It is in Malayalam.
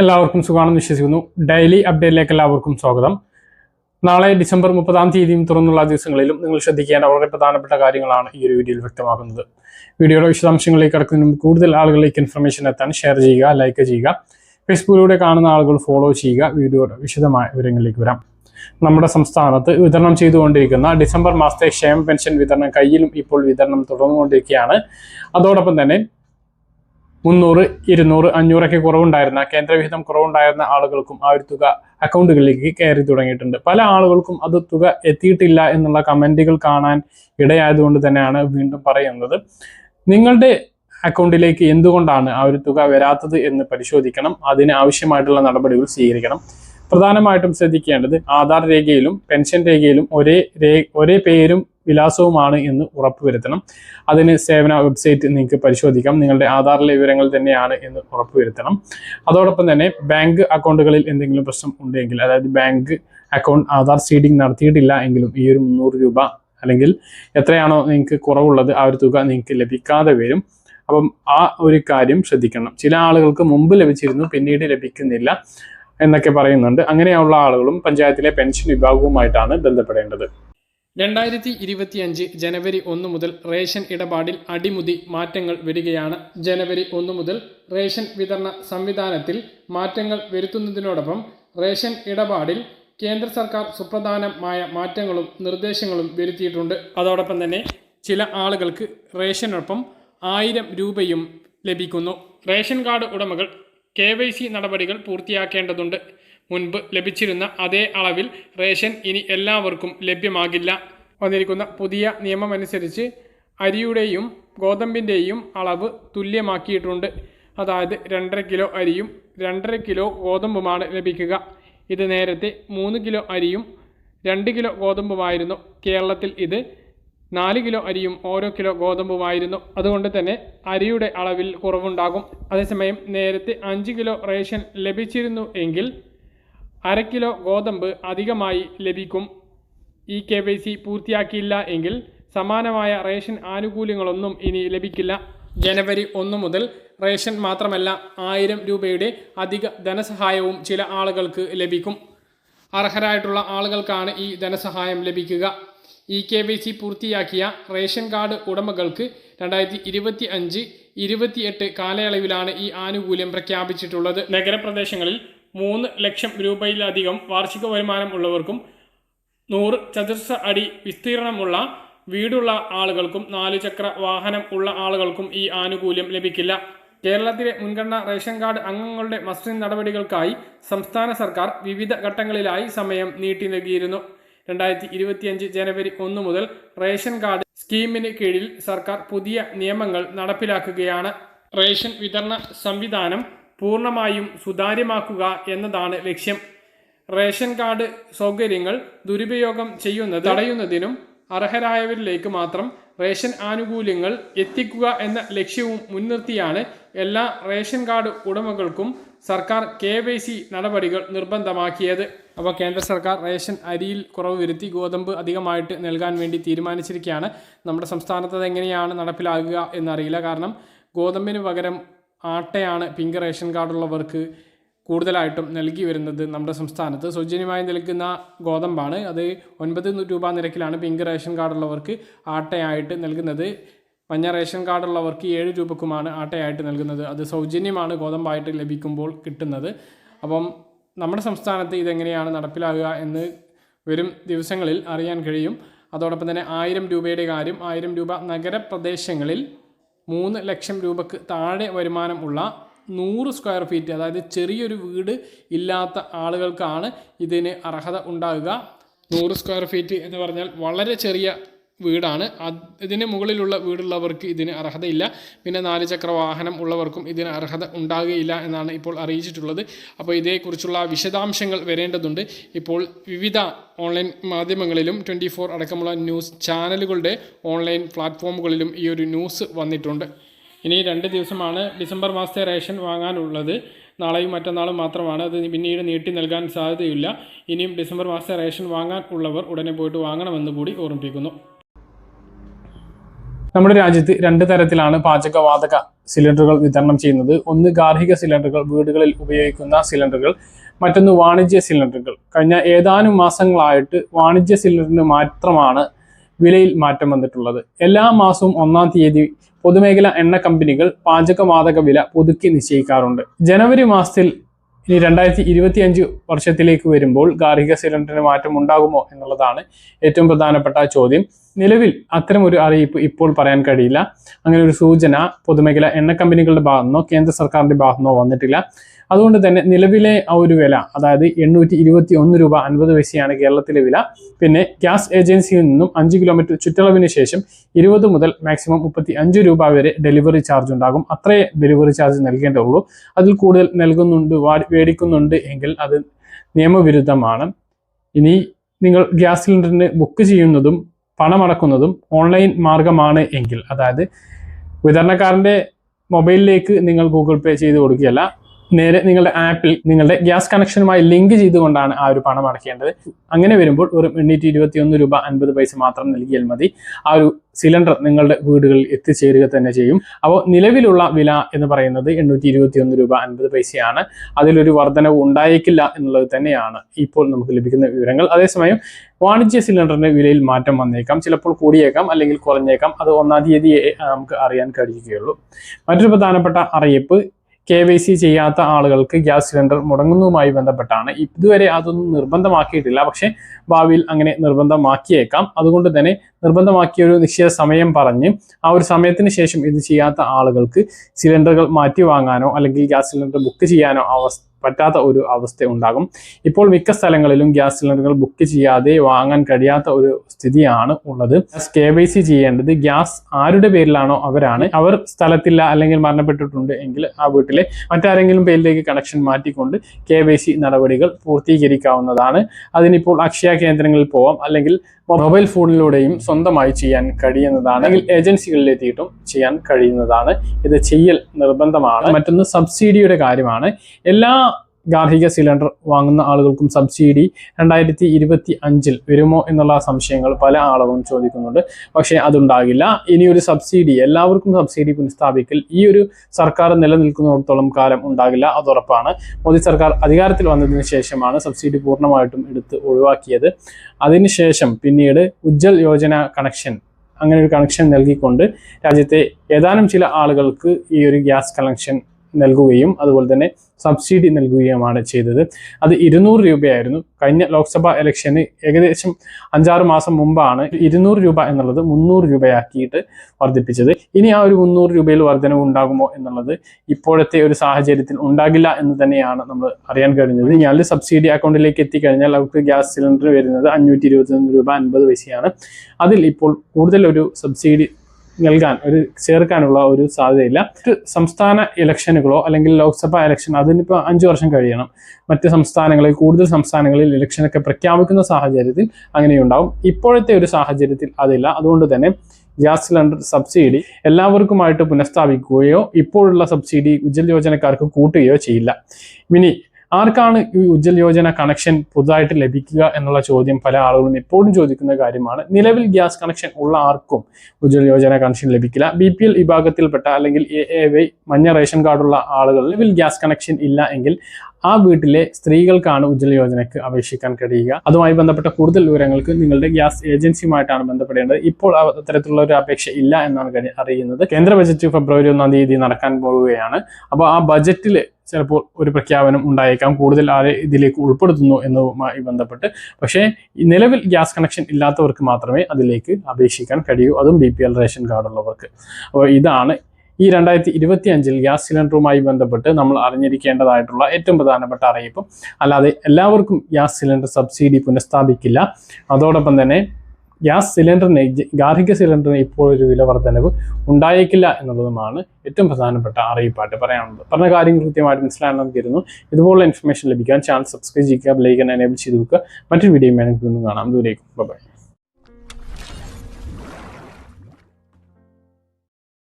എല്ലാവർക്കും സുഖമാണെന്ന് വിശ്വസിക്കുന്നു. ഡെയിലി അപ്ഡേറ്റിലേക്ക് എല്ലാവർക്കും സ്വാഗതം. നാളെ ഡിസംബർ മുപ്പതാം തീയതിയും തുറന്നുള്ള ദിവസങ്ങളിലും നിങ്ങൾ ശ്രദ്ധിക്കേണ്ട വളരെ പ്രധാനപ്പെട്ട കാര്യങ്ങളാണ് ഈ ഒരു വീഡിയോയിൽ വ്യക്തമാക്കുന്നത്. വീഡിയോയുടെ വിശദാംശങ്ങളിലേക്ക് കടക്കുന്നതിനും കൂടുതൽ ആളുകളിലേക്ക് ഇൻഫർമേഷൻ എത്താൻ ഷെയർ ചെയ്യുക ലൈക്ക് ചെയ്യുക. ഫേസ്ബുക്കിലൂടെ കാണുന്ന ആളുകൾ ഫോളോ ചെയ്യുക. വീഡിയോയുടെ വിശദമായ വിവരങ്ങളിലേക്ക് വരാം. നമ്മുടെ സംസ്ഥാനത്ത് വിതരണം ചെയ്തുകൊണ്ടിരിക്കുന്ന ഡിസംബർ മാസത്തെ ക്ഷേമ പെൻഷൻ വിതരണം കയ്യിലും ഇപ്പോൾ വിതരണം തുടർന്നുകൊണ്ടിരിക്കുകയാണ്. അതോടൊപ്പം തന്നെ മുന്നൂറ് ഇരുന്നൂറ് അഞ്ഞൂറൊക്കെ കുറവുണ്ടായിരുന്ന കേന്ദ്രവിഹിതം കുറവുണ്ടായിരുന്ന ആളുകൾക്കും ആ ഒരു തുക അക്കൗണ്ടുകളിലേക്ക് കയറി തുടങ്ങിയിട്ടുണ്ട്. പല ആളുകൾക്കും അത് തുക എത്തിയിട്ടില്ല എന്നുള്ള കമന്റുകൾ കാണാൻ ഇടയായതുകൊണ്ട് തന്നെയാണ് വീണ്ടും പറയുന്നത്. നിങ്ങളുടെ അക്കൗണ്ടിലേക്ക് എന്തുകൊണ്ടാണ് ആ ഒരു തുക വരാത്തത് എന്ന് പരിശോധിക്കണം. അതിന് ആവശ്യമായിട്ടുള്ള നടപടികൾ സ്വീകരിക്കണം. പ്രധാനമായിട്ടും ശ്രദ്ധിക്കേണ്ടത് ആധാർ രേഖയിലും പെൻഷൻ രേഖയിലും ഒരേ ഒരേ പേരും വിലാസവുമാണ് എന്ന് ഉറപ്പുവരുത്തണം. അതിന് സേവന വെബ്സൈറ്റ് നിങ്ങൾക്ക് പരിശോധിക്കാം. നിങ്ങളുടെ ആധാറിലെ വിവരങ്ങൾ തന്നെയാണ് എന്ന് ഉറപ്പുവരുത്തണം. അതോടൊപ്പം തന്നെ ബാങ്ക് അക്കൗണ്ടുകളിൽ എന്തെങ്കിലും പ്രശ്നം ഉണ്ടെങ്കിൽ അതായത് ബാങ്ക് അക്കൗണ്ട് ആധാർ സീഡിംഗ് നടത്തിയിട്ടില്ല എങ്കിലും ഈ ഒരു മുന്നൂറ് രൂപ അല്ലെങ്കിൽ എത്രയാണോ നിങ്ങൾക്ക് കുറവുള്ളത് ആ ഒരു തുക നിങ്ങൾക്ക് ലഭിക്കാതെ വരും. അപ്പം ആ ഒരു കാര്യം ശ്രദ്ധിക്കണം. ചില ആളുകൾക്ക് മുമ്പ് ലഭിച്ചിരുന്നു പിന്നീട് ലഭിക്കുന്നില്ല എന്നൊക്കെ പറയുന്നുണ്ട്. അങ്ങനെയുള്ള ആളുകളും പഞ്ചായത്തിലെ പെൻഷൻ വിഭാഗവുമായിട്ടാണ് ബന്ധപ്പെടേണ്ടത്. രണ്ടായിരത്തി ഇരുപത്തി അഞ്ച് ജനുവരി ഒന്ന് മുതൽ റേഷൻ ഇടപാടിൽ അടിമുതി മാറ്റങ്ങൾ വരികയാണ്. ജനുവരി ഒന്ന് മുതൽ റേഷൻ വിതരണ സംവിധാനത്തിൽ മാറ്റങ്ങൾ വരുത്തുന്നതിനോടൊപ്പം റേഷൻ ഇടപാടിൽ കേന്ദ്ര സർക്കാർ സുപ്രധാനമായ മാറ്റങ്ങളും നിർദ്ദേശങ്ങളും വരുത്തിയിട്ടുണ്ട്. അതോടൊപ്പം തന്നെ ചില ആളുകൾക്ക് റേഷനൊപ്പം ആയിരം രൂപയും ലഭിക്കുന്നു. റേഷൻ കാർഡ് ഉടമകൾ കെ നടപടികൾ പൂർത്തിയാക്കേണ്ടതുണ്ട്. മുൻപ് ലഭിച്ചിരുന്ന അതേ അളവിൽ റേഷൻ ഇനി എല്ലാവർക്കും ലഭ്യമാകില്ല. വന്നിരിക്കുന്ന പുതിയ നിയമമനുസരിച്ച് അരിയുടെയും ഗോതമ്പിന്റെയും അളവ് തുല്യമാക്കിയിട്ടുണ്ട്. അതായത് രണ്ടര കിലോ അരിയും രണ്ടര കിലോ ഗോതമ്പുമാണ് ലഭിക്കുക. ഇത് നേരത്തെ മൂന്ന് കിലോ അരിയും രണ്ട് കിലോ ഗോതമ്പുമായിരുന്നു. കേരളത്തിൽ ഇത് നാല് കിലോ അരിയും ഓരോ കിലോ ഗോതമ്പുമായിരുന്നു. അതുകൊണ്ട് തന്നെ അരിയുടെ അളവിൽ കുറവുണ്ടാകും. അതേസമയം നേരത്തെ അഞ്ച് കിലോ റേഷൻ ലഭിച്ചിരുന്നു എങ്കിൽ അര കിലോ ഗോതമ്പ് അധികമായി ലഭിക്കും. ഈ കെ വൈ സി പൂർത്തിയാക്കിയില്ല എങ്കിൽ സമാനമായ റേഷൻ ആനുകൂല്യങ്ങളൊന്നും ഇനി ലഭിക്കില്ല. ജനുവരി ഒന്ന് മുതൽ റേഷൻ മാത്രമല്ല ആയിരം രൂപയുടെ അധിക ധനസഹായവും ചില ആളുകൾക്ക് ലഭിക്കും. അർഹരായിട്ടുള്ള ആളുകൾക്കാണ് ഈ ധനസഹായം ലഭിക്കുക. ഇ കെ വൈ സി പൂർത്തിയാക്കിയ റേഷൻ കാർഡ് ഉടമകൾക്ക് രണ്ടായിരത്തി ഇരുപത്തി അഞ്ച് ഇരുപത്തിയെട്ട് കാലയളവിലാണ് ഈ ആനുകൂല്യം പ്രഖ്യാപിച്ചിട്ടുള്ളത്. നഗരപ്രദേശങ്ങളിൽ മൂന്ന് ലക്ഷം രൂപയിലധികം വാർഷിക വരുമാനം ഉള്ളവർക്കും നൂറ് ചതുർശ അടി വിസ്തീർണമുള്ള വീടുള്ള ആളുകൾക്കും നാലു ചക്ര വാഹനം ഉള്ള ആളുകൾക്കും ഈ ആനുകൂല്യം ലഭിക്കില്ല. കേരളത്തിലെ മുൻഗണന റേഷൻ കാർഡ് അംഗങ്ങളുടെ മസ്റ്റിൻ നടപടികൾക്കായി സംസ്ഥാന സർക്കാർ വിവിധ ഘട്ടങ്ങളിലായി സമയം നീട്ടി നൽകിയിരുന്നു. രണ്ടായിരത്തി ഇരുപത്തിയഞ്ച് ജനുവരി ഒന്ന് മുതൽ റേഷൻ കാർഡ് സ്കീമിന് കീഴിൽ സർക്കാർ പുതിയ നിയമങ്ങൾ നടപ്പിലാക്കുകയാണ്. റേഷൻ വിതരണ സംവിധാനം പൂർണമായും സുതാര്യമാക്കുക എന്നതാണ് ലക്ഷ്യം. റേഷൻ കാർഡ് സൗകര്യങ്ങൾ ദുരുപയോഗം ചെയ്യുന്നത് തടയുന്നതിനും അർഹരായവരിലേക്ക് മാത്രം റേഷൻ ആനുകൂല്യങ്ങൾ എത്തിക്കുക എന്ന ലക്ഷ്യവും മുൻനിർത്തിയാണ് എല്ലാ റേഷൻ കാർഡ് ഉടമകൾക്കും സർക്കാർ കെ വൈ സി നടപടികൾ നിർബന്ധമാക്കിയത്. അപ്പോൾ കേന്ദ്ര സർക്കാർ റേഷൻ അരിയിൽ കുറവ് വരുത്തി ഗോതമ്പ് അധികമായിട്ട് നൽകാൻ വേണ്ടി തീരുമാനിച്ചിരിക്കുകയാണ്. നമ്മുടെ സംസ്ഥാനത്ത് അത് എങ്ങനെയാണ് നടപ്പിലാകുക എന്നറിയില്ല. കാരണം ഗോതമ്പിന് പകരം ആട്ടയാണ് പിങ്ക് റേഷൻ കാർഡുള്ളവർക്ക് കൂടുതലായിട്ടും നൽകി വരുന്നത് നമ്മുടെ സംസ്ഥാനത്ത്. സൗജന്യമായി നൽകുന്ന ഗോതമ്പാണ്. അത് ഒൻപത് രൂപ നിരക്കിലാണ് പിങ്ക് റേഷൻ കാർഡുള്ളവർക്ക് ആട്ടയായിട്ട് നൽകുന്നത്. മഞ്ഞ റേഷൻ കാർഡുള്ളവർക്ക് ഏഴ് രൂപക്കുമാണ് ആട്ടയായിട്ട് നൽകുന്നത്. അത് സൗജന്യമാണ് ഗോതമ്പായിട്ട് ലഭിക്കുമ്പോൾ കിട്ടുന്നത്. അപ്പം നമ്മുടെ സംസ്ഥാനത്ത് ഇതെങ്ങനെയാണ് നടപ്പിലാകുക എന്ന് വരും ദിവസങ്ങളിൽ അറിയാൻ കഴിയും. അതോടൊപ്പം തന്നെ ആയിരം രൂപയുടെ കാര്യം ആയിരം രൂപ നഗരപ്രദേശങ്ങളിൽ മൂന്ന് ലക്ഷം രൂപക്ക് താഴെ വരുമാനം ഉള്ള നൂറ് സ്ക്വയർ ഫീറ്റ് അതായത് ചെറിയൊരു വീട് ഇല്ലാത്ത ആളുകൾക്കാണ് ഇതിന് അർഹത ഉണ്ടാകുക നൂറ് സ്ക്വയർ ഫീറ്റ് എന്ന് പറഞ്ഞാൽ വളരെ ചെറിയ വീടാണ്. ഇതിന് മുകളിലുള്ള വീടുള്ളവർക്ക് ഇതിന് അർഹതയില്ല. പിന്നെ നാല് ചക്ര വാഹനം ഉള്ളവർക്കും ഇതിന് അർഹത ഉണ്ടാകുകയില്ല എന്നാണ് ഇപ്പോൾ അറിയിച്ചിട്ടുള്ളത്. അപ്പോൾ ഇതേക്കുറിച്ചുള്ള വിശദാംശങ്ങൾ വരേണ്ടതുണ്ട്. ഇപ്പോൾ വിവിധ ഓൺലൈൻ മാധ്യമങ്ങളിലും ട്വന്റി ഫോർ അടക്കമുള്ള ന്യൂസ് ചാനലുകളുടെ ഓൺലൈൻ പ്ലാറ്റ്ഫോമുകളിലും ഈ ഒരു ന്യൂസ് വന്നിട്ടുണ്ട്. ഇനി രണ്ട് ദിവസമാണ് ഡിസംബർ മാസത്തെ റേഷൻ വാങ്ങാനുള്ളത്. നാളെയും മറ്റന്നാളും മാത്രമാണ്. അത് പിന്നീട് നീട്ടി നൽകാൻ സാധ്യതയില്ല. ഇനിയും ഡിസംബർ മാസത്തെ റേഷൻ വാങ്ങാൻ ഉള്ളവർ ഉടനെ പോയിട്ട് വാങ്ങണമെന്ന് കൂടി ഓർമ്മിപ്പിക്കുന്നു. നമ്മുടെ രാജ്യത്ത് രണ്ട് തരത്തിലാണ് പാചകവാതക സിലിണ്ടറുകൾ വിതരണം ചെയ്യുന്നത്. ഒന്ന് ഗാർഹിക സിലിണ്ടറുകൾ വീടുകളിൽ ഉപയോഗിക്കുന്ന സിലിണ്ടറുകൾ മറ്റൊന്ന് വാണിജ്യ സിലിണ്ടറുകൾ. കഴിഞ്ഞ ഏതാനും മാസങ്ങളായിട്ട് വാണിജ്യ സിലിണ്ടറിന് മാത്രമാണ് വിലയിൽ മാറ്റം വന്നിട്ടുള്ളത്. എല്ലാ മാസവും ഒന്നാം തീയതി പൊതുമേഖലാ എണ്ണ കമ്പനികൾ പാചകവാതക വില പുതുക്കി നിശ്ചയിക്കാറുണ്ട്. ജനുവരി മാസത്തിൽ ഇനി രണ്ടായിരത്തി ഇരുപത്തി അഞ്ച് വർഷത്തിലേക്ക് വരുമ്പോൾ ഗാർഹിക സിലിണ്ടറിന് മാറ്റം ഉണ്ടാകുമോ എന്നുള്ളതാണ് ഏറ്റവും പ്രധാനപ്പെട്ട ചോദ്യം. നിലവിൽ അത്തരം ഒരു അറിയിപ്പ് ഇപ്പോൾ പറയാൻ കഴിയില്ല. അങ്ങനെ ഒരു സൂചന പൊതുമേഖല എണ്ണ കമ്പനികളുടെ ഭാഗത്തുനിന്നോ കേന്ദ്ര സർക്കാരിന്റെ ഭാഗത്തുനിന്നോ വന്നിട്ടില്ല. അതുകൊണ്ട് തന്നെ നിലവിലെ ആ ഒരു വില അതായത് എണ്ണൂറ്റി ഇരുപത്തി ഒന്ന് രൂപ അൻപത് പൈസയാണ് കേരളത്തിലെ വില. പിന്നെ ഗ്യാസ് ഏജൻസിയിൽ നിന്നും അഞ്ച് കിലോമീറ്റർ ചുറ്റളവിന് ശേഷം ഇരുപത് മുതൽ മാക്സിമം മുപ്പത്തി അഞ്ച് രൂപ വരെ ഡെലിവറി ചാർജ് ഉണ്ടാകും. അത്രേ ഡെലിവറി ചാർജ് നൽകേണ്ടതുള്ളൂ. അതിൽ കൂടുതൽ നൽകുന്നുണ്ട് മേടിക്കുന്നുണ്ട് എങ്കിൽ അത് നിയമവിരുദ്ധമാണ്. ഇനി നിങ്ങൾ ഗ്യാസ് സിലിണ്ടറിന് ബുക്ക് ചെയ്യുന്നതും പണമടക്കുന്നതും ഓൺലൈൻ മാർഗമാണ് എങ്കിൽ അതായത് വിതരണക്കാരന്റെ മൊബൈലിലേക്ക് നിങ്ങൾ ഗൂഗിൾ പേ ചെയ്ത് കൊടുക്കുകയല്ല നേരെ നിങ്ങളുടെ ആപ്പിൽ നിങ്ങളുടെ ഗ്യാസ് കണക്ഷനുമായി ലിങ്ക് ചെയ്തുകൊണ്ടാണ് ആ ഒരു പണം അടയ്ക്കേണ്ടത്. അങ്ങനെ വരുമ്പോൾ ഒരു എണ്ണൂറ്റി ഇരുപത്തി ഒന്ന് രൂപ അൻപത് പൈസ മാത്രം നൽകിയാൽ മതി. ആ ഒരു സിലിണ്ടർ നിങ്ങളുടെ വീടുകളിൽ എത്തിച്ചേരുക തന്നെ ചെയ്യും. അപ്പോൾ നിലവിലുള്ള വില എന്ന് പറയുന്നത് എണ്ണൂറ്റി ഇരുപത്തി ഒന്ന് രൂപ അൻപത് പൈസയാണ്. അതിലൊരു വർധനവ് ഉണ്ടായേക്കില്ല എന്നുള്ളത് തന്നെയാണ് ഇപ്പോൾ നമുക്ക് ലഭിക്കുന്ന വിവരങ്ങൾ. അതേസമയം വാണിജ്യ സിലിണ്ടറിന്റെ വിലയിൽ മാറ്റം വന്നേക്കാം. ചിലപ്പോൾ കൂടിയേക്കാം അല്ലെങ്കിൽ കുറഞ്ഞേക്കാം. അത് ഒന്നാം തീയതിയെ നമുക്ക് അറിയാൻ കഴിയുകയുള്ളൂ. മറ്റൊരു പ്രധാനപ്പെട്ട അറിയിപ്പ് കെ വൈ സി ചെയ്യാത്ത ആളുകൾക്ക് ഗ്യാസ് സിലിണ്ടർ മുടങ്ങുന്നതുമായി ബന്ധപ്പെട്ടാണ്. ഇതുവരെ അതൊന്നും നിർബന്ധമാക്കിയിട്ടില്ല. പക്ഷേ ഭാവിയിൽ അങ്ങനെ നിർബന്ധമാക്കിയേക്കാം. അതുകൊണ്ട് തന്നെ നിർബന്ധമാക്കിയ ഒരു നിശ്ചിത സമയം പറഞ്ഞ് ആ ഒരു സമയത്തിന് ശേഷം ഇത് ചെയ്യാത്ത ആളുകൾക്ക് സിലിണ്ടറുകൾ മാറ്റി വാങ്ങാനോ അല്ലെങ്കിൽ ഗ്യാസ് സിലിണ്ടർ ബുക്ക് ചെയ്യാനോ അവസ്ഥ പറ്റാത്ത ഒരു അവസ്ഥ ഉണ്ടാകും. ഇപ്പോൾ മിക്ക സ്ഥലങ്ങളിലും ഗ്യാസ് സിലിണ്ടറുകൾ ബുക്ക് ചെയ്യാതെ വാങ്ങാൻ കഴിയാത്ത ഒരു സ്ഥിതിയാണ് ഉള്ളത്. കെ വൈ സി ചെയ്യേണ്ടത് ഗ്യാസ് ആരുടെ പേരിലാണോ അവരാണ്. അവർ സ്ഥലത്തില്ല അല്ലെങ്കിൽ മരണപ്പെട്ടിട്ടുണ്ട് എങ്കിൽ ആ വീട്ടിലെ മറ്റാരെങ്കിലും പേരിലേക്ക് കണക്ഷൻ മാറ്റിക്കൊണ്ട് കെ വൈ സി നടപടികൾ പൂർത്തീകരിക്കാവുന്നതാണ്. അതിനിപ്പോൾ അക്ഷയ കേന്ദ്രങ്ങളിൽ പോവാം അല്ലെങ്കിൽ മൊബൈൽ ഫോണിലൂടെയും സ്വന്തമായി ചെയ്യാൻ കഴിയുന്നതാണ്. അല്ലെങ്കിൽ ഏജൻസികളിൽ എത്തിയിട്ടും ചെയ്യാൻ കഴിയുന്നതാണ്. ഇത് ചെയ്യൽ നിർബന്ധമാണ്. മറ്റൊന്ന് സബ്സിഡിയുടെ കാര്യമാണ്. എല്ലാ ഗാർഹിക സിലിണ്ടർ വാങ്ങുന്ന ആളുകൾക്കും സബ്സിഡി രണ്ടായിരത്തി ഇരുപത്തി അഞ്ചിൽ വരുമോ എന്നുള്ള സംശയങ്ങൾ പല ആളുകളും ചോദിക്കുന്നുണ്ട്. പക്ഷേ അതുണ്ടാകില്ല. ഇനിയൊരു സബ്സിഡി എല്ലാവർക്കും സബ്സിഡി പുനഃസ്ഥാപിക്കൽ ഈ ഒരു സർക്കാർ നിലനിൽക്കുന്നിടത്തോളം കാലം ഉണ്ടാകില്ല അത് ഉറപ്പാണ്. മോദി സർക്കാർ അധികാരത്തിൽ വന്നതിന് ശേഷമാണ് സബ്സിഡി പൂർണമായിട്ടും എടുത്ത് ഒഴിവാക്കിയത്. അതിനുശേഷം പിന്നീട് ഉജ്ജൽ യോജന കണക്ഷൻ അങ്ങനെ ഒരു കണക്ഷൻ നൽകിക്കൊണ്ട് രാജ്യത്തെ ഏതാനും ചില ആളുകൾക്ക് ഈ ഒരു ഗ്യാസ് കണക്ഷൻ നൽകുകയും അതുപോലെ തന്നെ സബ്സിഡി നൽകുകയുമാണ് ചെയ്തത്. അത് ഇരുന്നൂറ് രൂപയായിരുന്നു. കഴിഞ്ഞ ലോക്സഭാ ഇലക്ഷന് ഏകദേശം അഞ്ചാറ് മാസം മുമ്പാണ് ഇരുന്നൂറ് രൂപ എന്നുള്ളത് മുന്നൂറ് രൂപയാക്കിയിട്ട് വർദ്ധിപ്പിച്ചത്. ഇനി ആ ഒരു മുന്നൂറ് രൂപയിൽ വർധനവ് ഉണ്ടാകുമോ എന്നുള്ളത് ഇപ്പോഴത്തെ ഒരു സാഹചര്യത്തിൽ ഉണ്ടാകില്ല എന്ന് തന്നെയാണ് നമ്മൾ അറിയാൻ കഴിഞ്ഞത്. അതിൽ സബ്സിഡി അക്കൗണ്ടിലേക്ക് എത്തിക്കഴിഞ്ഞാൽ അവർക്ക് ഗ്യാസ് സിലിണ്ടർ വരുന്നത് അഞ്ഞൂറ്റി ഇരുപത്തിയൊന്ന് രൂപ അൻപത് പൈസയാണ്. അതിൽ ഇപ്പോൾ കൂടുതൽ ഒരു സബ്സിഡി നൽകാൻ ഒരു ചേർക്കാനുള്ള ഒരു സാധ്യതയില്ല. മറ്റ് സംസ്ഥാന ഇലക്ഷനുകളോ അല്ലെങ്കിൽ ലോക്സഭാ ഇലക്ഷൻ അതിനിപ്പോൾ അഞ്ചു വർഷം കഴിയണം. മറ്റ് സംസ്ഥാനങ്ങളിൽ കൂടുതൽ സംസ്ഥാനങ്ങളിൽ ഇലക്ഷനൊക്കെ പ്രഖ്യാപിക്കുന്ന സാഹചര്യത്തിൽ അങ്ങനെയുണ്ടാവും. ഇപ്പോഴത്തെ ഒരു സാഹചര്യത്തിൽ അതില്ല. അതുകൊണ്ട് തന്നെ ഗ്യാസ് സിലിണ്ടർ സബ്സിഡി എല്ലാവർക്കുമായിട്ട് പുനഃസ്ഥാപിക്കുകയോ ഇപ്പോഴുള്ള സബ്സിഡി ഉജ്ജൽ യോജനക്കാർക്ക് കൂട്ടുകയോ ചെയ്യില്ല. ഇനി ആർക്കാണ് ഈ ഉജ്ജൽ യോജന കണക്ഷൻ പുതുതായിട്ട് ലഭിക്കുക എന്നുള്ള ചോദ്യം പല ആളുകളും എപ്പോഴും ചോദിക്കുന്ന കാര്യമാണ്. നിലവിൽ ഗ്യാസ് കണക്ഷൻ ഉള്ള ആർക്കും ഉജ്ജൽ യോജന കണക്ഷൻ ലഭിക്കില്ല. ബി പി എൽ വിഭാഗത്തിൽപ്പെട്ട അല്ലെങ്കിൽ എ എ വൈ മഞ്ഞ റേഷൻ കാർഡുള്ള ആളുകൾ നിലവിൽ ഗ്യാസ് കണക്ഷൻ ഇല്ല എങ്കിൽ ആ വീട്ടിലെ സ്ത്രീകൾക്കാണ് ഉജ്ജൽ യോജനയ്ക്ക് അപേക്ഷിക്കാൻ കഴിയുക. അതുമായി ബന്ധപ്പെട്ട കൂടുതൽ വിവരങ്ങൾക്ക് നിങ്ങളുടെ ഗ്യാസ് ഏജൻസിയുമായിട്ടാണ് ബന്ധപ്പെടേണ്ടത്. ഇപ്പോൾ അത്തരത്തിലുള്ള ഒരു അപേക്ഷ ഇല്ല എന്നാണ് അറിയുന്നത്. കേന്ദ്ര ബജറ്റ് ഫെബ്രുവരി ഒന്നാം തീയതി നടക്കാൻ പോവുകയാണ്. അപ്പോൾ ആ ബജറ്റിൽ ചിലപ്പോൾ ഒരു പ്രഖ്യാപനം ഉണ്ടായേക്കാം. കൂടുതൽ ആരെ ഇതിലേക്ക് ഉൾപ്പെടുത്തുന്നു എന്നതുമായി ബന്ധപ്പെട്ട്. പക്ഷേ നിലവിൽ ഗ്യാസ് കണക്ഷൻ ഇല്ലാത്തവർക്ക് മാത്രമേ അതിലേക്ക് അപേക്ഷിക്കാൻ കഴിയൂ. അതും ബി റേഷൻ കാർഡ് ഉള്ളവർക്ക് അപ്പോൾ ഇതാണ് ഈ രണ്ടായിരത്തി ഇരുപത്തി അഞ്ചിൽ ഗ്യാസ് സിലിണ്ടറുമായി ബന്ധപ്പെട്ട് നമ്മൾ അറിഞ്ഞിരിക്കേണ്ടതായിട്ടുള്ള ഏറ്റവും പ്രധാനപ്പെട്ട അറിയിപ്പ്. അല്ലാതെ എല്ലാവർക്കും ഗ്യാസ് സിലിണ്ടർ സബ്സിഡി പുനഃസ്ഥാപിക്കില്ല. അതോടൊപ്പം തന്നെ ഗ്യാസ് സിലിണ്ടറിന് ഗാർഹിക സിലിണ്ടറിന് ഇപ്പോൾ ഒരു വില വർധനവ് ഉണ്ടായേക്കില്ല എന്നുള്ളതുമാണ് ഏറ്റവും പ്രധാനപ്പെട്ട അറിയിപ്പായിട്ട് പറയാനുള്ളത്. പറഞ്ഞ കാര്യങ്ങൾ കൃത്യമായിട്ട് മനസ്സിലാണെന്ന് കരുതുന്നു ഇതുപോലുള്ള ഇൻഫർമേഷൻ ലഭിക്കാൻ ചാനൽ സബ്സ്ക്രൈബ് ചെയ്യുക ബെലൈക്കൻ എനേബിൾ ചെയ്ത് വെക്കുക. മറ്റൊരു വീഡിയോ വേണമെങ്കിൽ കാണാം. ദൂരേക്കും ബൈ